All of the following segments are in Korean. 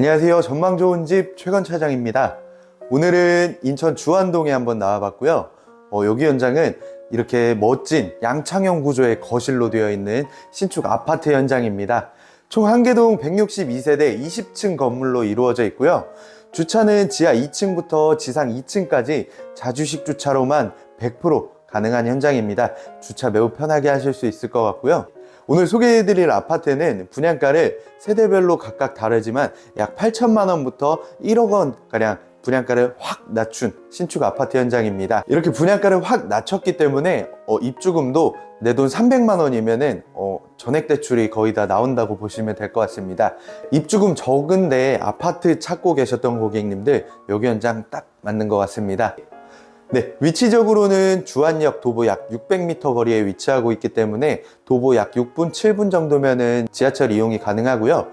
안녕하세요. 전망 좋은 집 최건 차장입니다. 오늘은 인천 주안동에 한번 나와봤고요. 어, 여기 현장은 이렇게 멋진 양창형 구조의 거실로 되어 있는 신축 아파트 현장입니다. 총 한개동 162세대 20층 건물로 이루어져 있고요. 주차는 지하 2층부터 지상 2층까지 자주식 주차로만 100% 가능한 현장입니다. 주차 매우 편하게 하실 수 있을 것 같고요. 오늘 소개해드릴 아파트는 분양가를 세대별로 각각 다르지만 약 8천만 원부터 1억 원가량 분양가를 확 낮춘 신축 아파트 현장입니다. 이렇게 분양가를 확 낮췄기 때문에 어, 입주금도 내 돈 300만 원이면은 어, 전액 대출이 거의 다 나온다고 보시면 될 것 같습니다. 입주금 적은데 아파트 찾고 계셨던 고객님들 여기 현장 딱 맞는 것 같습니다. 네, 위치적으로는 주안역 도보 약 600m 거리에 위치하고 있기 때문에 도보 약 6분, 7분 정도면은 지하철 이용이 가능하고요.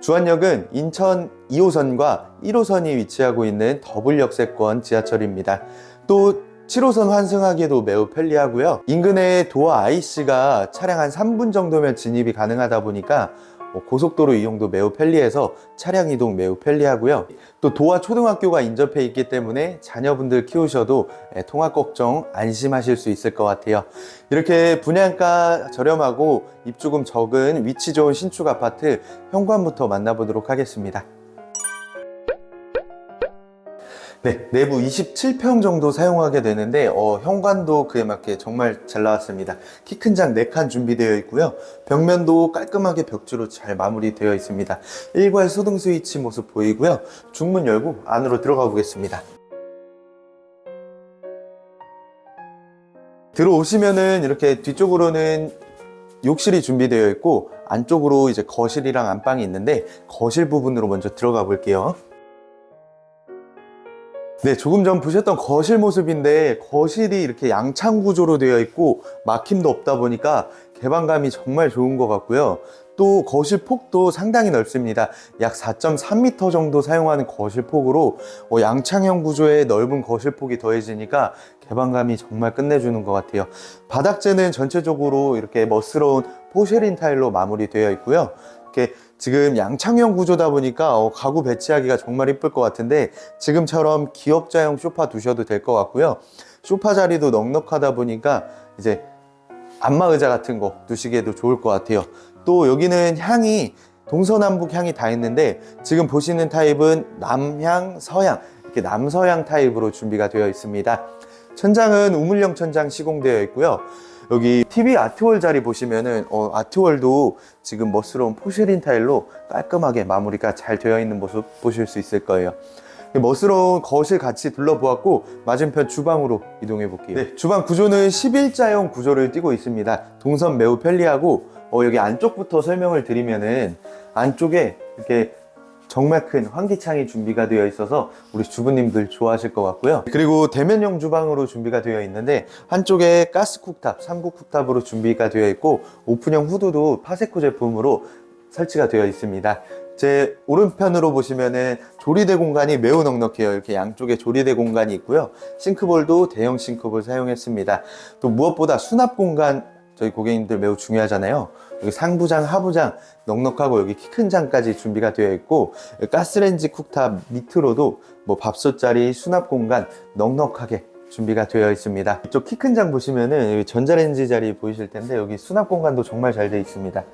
주안역은 인천 2호선과 1호선이 위치하고 있는 더블 역세권 지하철입니다. 또 7호선 환승하기에도 매우 편리하고요. 인근에 도어 IC가 차량 한 3분 정도면 진입이 가능하다 보니까 뭐 고속도로 이용도 매우 편리해서 차량 이동 매우 편리하고요. 또 도화 초등학교가 인접해 있기 때문에 자녀분들 키우셔도 예, 통학 걱정 안심하실 수 있을 것 같아요. 이렇게 분양가 저렴하고 입주금 적은 위치 좋은 신축 아파트 현관부터 만나보도록 하겠습니다. 네, 내부 27평 정도 사용하게 되는데 어, 현관도 그에 맞게 정말 잘 나왔습니다. 키 큰 장 4칸 준비되어 있고요. 벽면도 깔끔하게 벽지로 잘 마무리되어 있습니다. 일괄 소등 스위치 모습 보이고요. 중문 열고 안으로 들어가 보겠습니다. 들어오시면은 이렇게 뒤쪽으로는 욕실이 준비되어 있고 안쪽으로 이제 거실이랑 안방이 있는데 거실 부분으로 먼저 들어가 볼게요. 네, 조금 전 보셨던 거실 모습인데 거실이 이렇게 양창 구조로 되어 있고 막힘도 없다 보니까 개방감이 정말 좋은 것 같고요. 또 거실 폭도 상당히 넓습니다. 약 4.3m 정도 사용하는 거실 폭으로 어, 양창형 구조의 넓은 거실 폭이 더해지니까 개방감이 정말 끝내주는 것 같아요. 바닥재는 전체적으로 이렇게 멋스러운 포쉐린 타일로 마무리되어 있고요. 이렇게 지금 양창형 구조다 보니까 어, 가구 배치하기가 정말 이쁠 것 같은데 지금처럼 기역자형 소파 두셔도 될 것 같고요. 소파 자리도 넉넉하다 보니까 이제 안마 의자 같은 거 두시기에도 좋을 것 같아요. 또 여기는 향이 동서남북 향이 다 있는데 지금 보시는 타입은 남향, 서향 이렇게 남서향 타입으로 준비가 되어 있습니다. 천장은 우물형 천장 시공되어 있고요. 여기 TV 아트월 자리 보시면은 어, 아트월도 지금 멋스러운 포쉐린 타일로 깔끔하게 마무리가 잘 되어 있는 모습 보실 수 있을 거예요. 멋스러운 거실 같이 둘러보았고 맞은편 주방으로 이동해 볼게요. 네, 주방 구조는 11자형 구조를 띠고 있습니다. 동선 매우 편리하고 어, 여기 안쪽부터 설명을 드리면은 안쪽에 이렇게 정말 큰 환기창이 준비가 되어 있어서 우리 주부님들 좋아하실 것 같고요. 그리고 대면형 주방으로 준비가 되어 있는데 한쪽에 가스 쿡탑, 삼국 쿡탑으로 준비가 되어 있고 오픈형 후드도 파세코 제품으로 설치가 되어 있습니다. 제 오른편으로 보시면은 조리대 공간이 매우 넉넉해요. 이렇게 양쪽에 조리대 공간이 있고요. 싱크볼도 대형 싱크볼 사용했습니다. 또 무엇보다 수납 공간 저희 고객님들 매우 중요하잖아요. 여기 상부장, 하부장 넉넉하고 여기 키 큰 장까지 준비가 되어 있고 가스레인지 쿡탑 밑으로도 뭐 밥솥 자리, 수납 공간 넉넉하게 준비가 되어 있습니다. 이쪽 키 큰 장 보시면은 전자레인지 자리 보이실 텐데 여기 수납 공간도 정말 잘 되어 있습니다.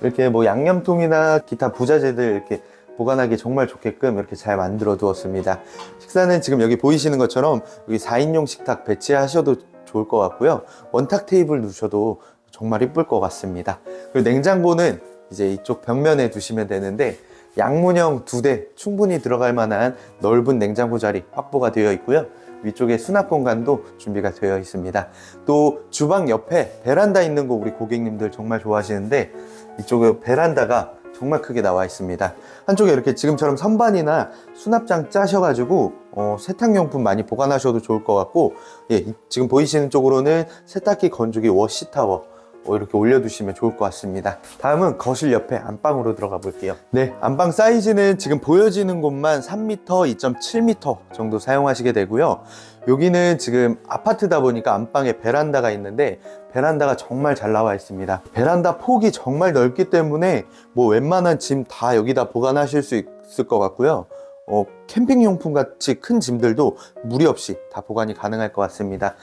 이렇게 뭐 양념통이나 기타 부자재들 이렇게 보관하기 정말 좋게끔 이렇게 잘 만들어 두었습니다. 식사는 지금 여기 보이시는 것처럼 여기 4인용 식탁 배치하셔도 좋을 것 같고요. 원탁 테이블 두셔도 정말 이쁠 것 같습니다. 그리고 냉장고는 이제 이쪽 벽면에 두시면 되는데 양문형 두 대 충분히 들어갈 만한 넓은 냉장고 자리 확보가 되어 있고요. 위쪽에 수납 공간도 준비가 되어 있습니다. 또 주방 옆에 베란다 있는 거 우리 고객님들 정말 좋아하시는데 이쪽에 베란다가 정말 크게 나와 있습니다. 한쪽에 이렇게 지금처럼 선반이나 수납장 짜셔가지고 어, 세탁용품 많이 보관하셔도 좋을 것 같고 예, 이- 지금 보이시는 쪽으로는 세탁기 건조기 워시 타워 어, 이렇게 올려두시면 좋을 것 같습니다. 다음은 거실 옆에 안방으로 들어가 볼게요. 네, 안방 사이즈는 지금 보여지는 곳만 3m, 2.7m 정도 사용하시게 되고요. 여기는 지금 아파트다 보니까 안방에 베란다가 있는데 베란다가 정말 잘 나와 있습니다. 베란다 폭이 정말 넓기 때문에 뭐 웬만한 짐 다 여기다 보관하실 수 있을 것 같고요. 어, 캠핑용품 같이 큰 짐들도 무리 없이 다 보관이 가능할 것 같습니다.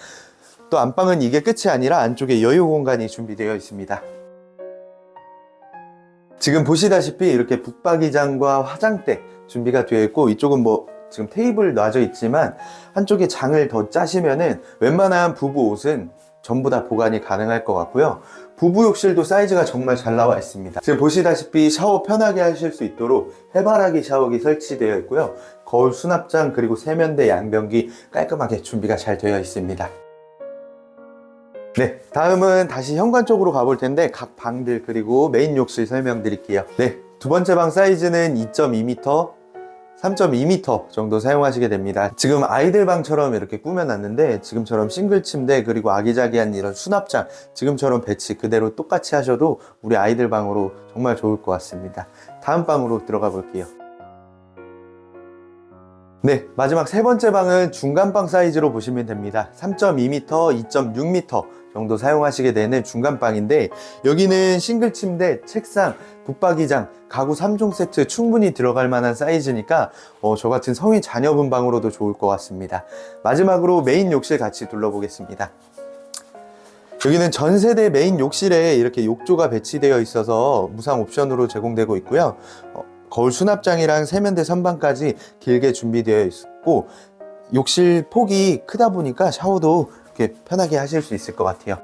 또 안방은 이게 끝이 아니라 안쪽에 여유 공간이 준비되어 있습니다. 지금 보시다시피 이렇게 북박이장과 화장대 준비가 되어 있고 이쪽은 뭐 지금 테이블 놔져 있지만 한쪽에 장을 더 짜시면은 웬만한 부부 옷은 전부 다 보관이 가능할 것 같고요. 부부 욕실도 사이즈가 정말 잘 나와 있습니다. 지금 보시다시피 샤워 편하게 하실 수 있도록 해바라기 샤워기 설치되어 있고요. 거울 수납장 그리고 세면대 양변기 깔끔하게 준비가 잘 되어 있습니다. 네, 다음은 다시 현관 쪽으로 가볼 텐데 각 방들 그리고 메인 욕실 설명드릴게요. 네, 두 번째 방 사이즈는 2.2m, 3.2m 정도 사용하시게 됩니다. 지금 아이들 방처럼 이렇게 꾸며놨는데 지금처럼 싱글 침대 그리고 아기자기한 이런 수납장 지금처럼 배치 그대로 똑같이 하셔도 우리 아이들 방으로 정말 좋을 것 같습니다. 다음 방으로 들어가 볼게요. 네, 마지막 세 번째 방은 중간방 사이즈로 보시면 됩니다. 3.2m, 2.6m 정도 사용하시게 되는 중간방인데 여기는 싱글 침대, 책상, 붙박이장, 가구 3종 세트 충분히 들어갈 만한 사이즈니까 어, 저 같은 성인 자녀분 방으로도 좋을 것 같습니다. 마지막으로 메인 욕실 같이 둘러보겠습니다. 여기는 전 세대 메인 욕실에 이렇게 욕조가 배치되어 있어서 무상 옵션으로 제공되고 있고요. 어, 거울 수납장이랑 세면대 선반까지 길게 준비되어 있고 욕실 폭이 크다 보니까 샤워도 이렇게 편하게 하실 수 있을 것 같아요.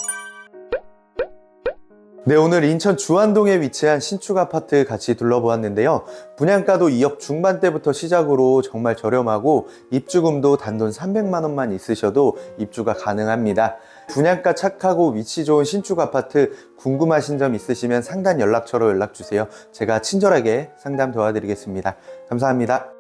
네, 오늘 인천 주안동에 위치한 신축 아파트 같이 둘러보았는데요. 분양가도 2억 중반대부터 시작으로 정말 저렴하고 입주금도 단돈 300만 원만 있으셔도 입주가 가능합니다. 분양가 착하고 위치 좋은 신축 아파트 궁금하신 점 있으시면 상단 연락처로 연락 주세요. 제가 친절하게 상담 도와드리겠습니다. 감사합니다.